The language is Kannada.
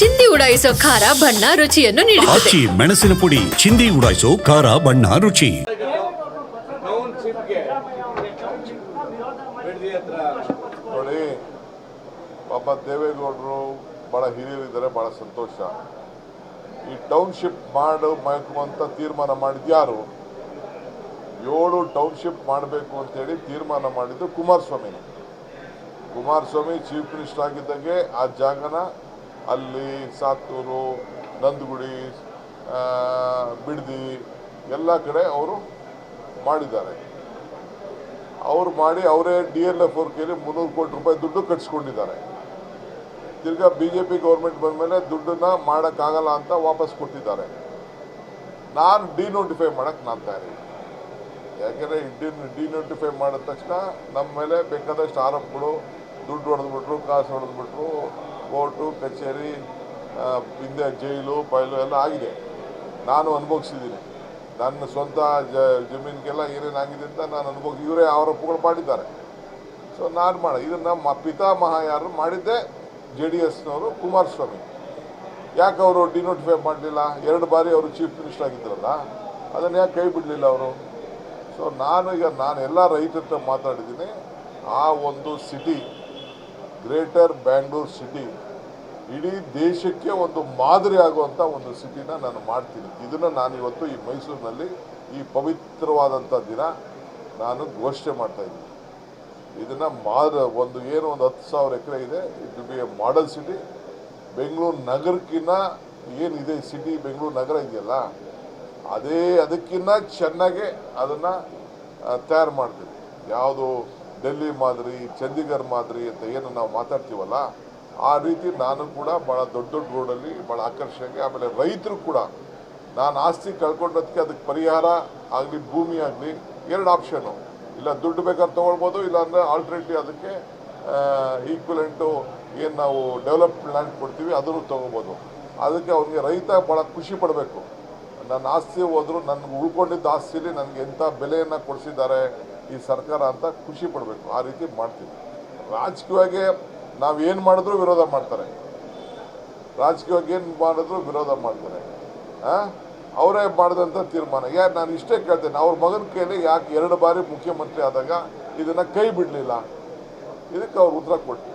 ಚಿಂದಿ ಉಡಾಯಿಸೋ ಖಾರ ಬಣ್ಣ ರುಚಿಯನ್ನು ನೀಡುತ್ತದೆ. ಆಚಿ ಮೆಣಸಿನ ಪುಡಿ ಚಿಂದಿ ಉಡಾಯಿಸೋ ಖಾರ ಬಣ್ಣ ರುಚಿ. ನೋಡಿ ಪಾಪ ದೇವೇಗೌಡರು ಬಹಳ ಹಿರಿಯರಿದ್ದಾರೆ ಬಹಳ ಸಂತೋಷ. ಈ ಟೌನ್ಶಿಪ್ ಮಾಡಬೇಕು ಅಂತ ತೀರ್ಮಾನ ಮಾಡಿದ್ಯಾರು ಏಳು ಟೌನ್ಶಿಪ್ ಮಾಡಬೇಕು ಅಂತೇಳಿ ತೀರ್ಮಾನ ಮಾಡಿದ್ದು ಕುಮಾರಸ್ವಾಮಿ ಕುಮಾರಸ್ವಾಮಿ ಚೀಫ್ ಮಿನಿಸ್ಟರ್ ಆಗಿದ್ದಾಗೆ ಆ ಜಾಗನ ಅಲ್ಲಿ ಸಾತ್ತೂರು, ನಂದಗುಡಿ ಬಿಡದಿ ಎಲ್ಲ ಕಡೆ ಅವರು ಮಾಡಿದ್ದಾರೆ. ಅವ್ರು ಮಾಡಿ ಅವರೇ ಡಿ ಎಲ್ ಎಫ್ ಅವ್ರ ಕೈಲಿ ಮುನ್ನೂರು ಕೋಟಿ ರೂಪಾಯಿ ದುಡ್ಡು ಕಟ್ಸ್ಕೊಂಡಿದ್ದಾರೆ. ತಿರ್ಗಾ ಬಿ ಜೆ ಪಿ ಗೌರ್ಮೆಂಟ್ ಬಂದಮೇಲೆ ದುಡ್ಡನ್ನ ಮಾಡೋಕ್ಕಾಗಲ್ಲ ಅಂತ ವಾಪಸ್ ಕೊಟ್ಟಿದ್ದಾರೆ. ನಾನು ಡಿನೋಟಿಫೈ ಮಾಡೋಕ್ಕೆ ನಾನು ತಯಾರಿ ಯಾಕೆಂದರೆ ಡಿ ಡಿನೋಟಿಫೈ ಮಾಡಿದ ತಕ್ಷಣ ನಮ್ಮ ಮೇಲೆ ಬೇಕಾದಷ್ಟು ಆರೋಪಗಳು ದುಡ್ಡು ಹೊಡೆದ್ಬಿಟ್ರು, ಕಾಸು ಹೊಡೆದ್ಬಿಟ್ರು, ಕೋರ್ಟು, ಕಚೇರಿ ಹಿಂದೆ ಜೈಲು ಪೈಲು ಎಲ್ಲ ಆಗಿದೆ. ನಾನು ಅನುಭವಿಸಿದ್ದೀನಿ. ನನ್ನ ಸ್ವಂತ ಜ, ಜಮೀನಿಗೆಲ್ಲ ಏನೇನಾಗಿದೆ ಅಂತ ನಾನು ಅನುಭವಿಸಿ, ಇವರೇ ಆರೋಪಗಳು ಮಾಡಿದ್ದಾರೆ. ಸೊ ನಾನು ಮಾಡ, ಇದನ್ನು ನಮ್ಮ ಪಿತಾಮಹ ಯಾರು ಮಾಡಿದ್ದೆ, ಜೆ ಡಿ ಎಸ್ನವರು ಕುಮಾರಸ್ವಾಮಿ. ಯಾಕೆ ಅವರು ಡಿನೋಟಿಫೈ ಮಾಡಲಿಲ್ಲ? ಎರಡು ಬಾರಿ ಅವರು ಚೀಫ್ ಮಿನಿಸ್ಟರ್ ಆಗಿದ್ರಲ್ಲ, ಅದನ್ನು ಯಾಕೆ ಕೈ ಬಿಡಲಿಲ್ಲ ಅವರು? ಸೊ ನಾನು ಈಗ, ನಾನು ಎಲ್ಲ ರೈತರ ಮಾತಾಡಿದ್ದೀನಿ, ಆ ಒಂದು ಸಿಟಿ ಗ್ರೇಟರ್ ಬ್ಯಾಂಗ್ಳೂರ್ ಸಿಟಿ ಇಡೀ ದೇಶಕ್ಕೆ ಒಂದು ಮಾದರಿ ಆಗುವಂಥ ಒಂದು ಸಿಟಿನ ನಾನು ಮಾಡ್ತೀನಿ. ಇದನ್ನು ನಾನು ಇವತ್ತು ಈ ಮೈಸೂರಿನಲ್ಲಿ ಈ ಪವಿತ್ರವಾದಂಥ ದಿನ ನಾನು ಘೋಷಣೆ ಮಾಡ್ತಾ ಇದ್ದೀನಿ. ಇದನ್ನು ಮಾದ ಒಂದು ಏನು ಒಂದು ಹತ್ತು ಸಾವಿರ ಎಕರೆ ಇದೆ. It be a model city Bengaluru ನಗರಕ್ಕಿಂತ ಏನಿದೆ? ಸಿಟಿ ಬೆಂಗಳೂರು ನಗರ ಇದೆಯಲ್ಲ? ಅದೇ ಅದಕ್ಕಿಂತ ಚೆನ್ನಾಗೆ ಅದನ್ನು ತಯಾರು ಮಾಡ್ತೀನಿ ಯಾವುದು ಡೆಲ್ಲಿ ಮಾದರಿ, ಚಂಡೀಗಢ ಮಾದರಿ ಅಂತ ಏನು ನಾವು ಮಾತಾಡ್ತೀವಲ್ಲ, ಆ ರೀತಿ ನಾನು ಕೂಡ ಭಾಳ ದೊಡ್ಡ ದೊಡ್ಡ ರೋಡಲ್ಲಿ ಭಾಳ ಆಕರ್ಷಣೆ ಆಮೇಲೆ ರೈತರು ಕೂಡ ನಾನು ಆಸ್ತಿ ಕಳ್ಕೊಂಡೋದಕ್ಕೆ ಅದಕ್ಕೆ ಪರಿಹಾರ ಆಗಲಿ, ಭೂಮಿ ಆಗಲಿ, ಎರಡು ಆಪ್ಷನು ಇಲ್ಲ ದುಡ್ಡು ಬೇಕಾದ್ರೆ ತೊಗೊಳ್ಬೋದು, ಇಲ್ಲಾಂದರೆ ಆಲ್ಟರ್ನೇಟಿವ್ ಅದಕ್ಕೆ ಈಕ್ವಲೆಂಟು ಏನು ನಾವು ಡೆವಲಪ್ ಲ್ಯಾಂಡ್ ಕೊಡ್ತೀವಿ, ಅದನ್ನು ತೊಗೋಬೋದು ಅದಕ್ಕೆ ಅವ್ರಿಗೆ ರೈತ ಭಾಳ ಖುಷಿ ಪಡಬೇಕು. ನನ್ನ ಆಸ್ತಿ ಹೋದರೂ, ನನಗೆ ಉಳ್ಕೊಂಡಿದ್ದ ಆಸ್ತಿಲಿ ನನಗೆ ಎಂಥ ಬೆಲೆಯನ್ನು ಕೊಡಿಸಿದ್ದಾರೆ ಈ ಸರ್ಕಾರ ಅಂತ ಖುಷಿ ಪಡಬೇಕು. ಆ ರೀತಿ ಮಾಡ್ತೀವಿ. ರಾಜಕೀಯವಾಗಿ ನಾವು ಏನು ಮಾಡಿದ್ರು ವಿರೋಧ ಮಾಡ್ತಾರೆ. ರಾಜಕೀಯವಾಗಿ ಏನು ಮಾಡಿದ್ರು ವಿರೋಧ ಮಾಡ್ತಾರೆ. ಹಾಂ ಅವರೇ ಮಾಡಿದಂಥ ತೀರ್ಮಾನ. ಯಾರು ನಾನು ಇಷ್ಟೇ ಕೇಳ್ತೇನೆ. ಅವ್ರ ಮಗನ ಕೈಲಿ ಯಾಕೆ ಎರಡು ಬಾರಿ ಮುಖ್ಯಮಂತ್ರಿ ಆದಾಗ ಇದನ್ನು ಕೈ ಬಿಡಲಿಲ್ಲ? ಇದಕ್ಕೆ ಅವ್ರು ಉತ್ತರ ಕೊಟ್ಟು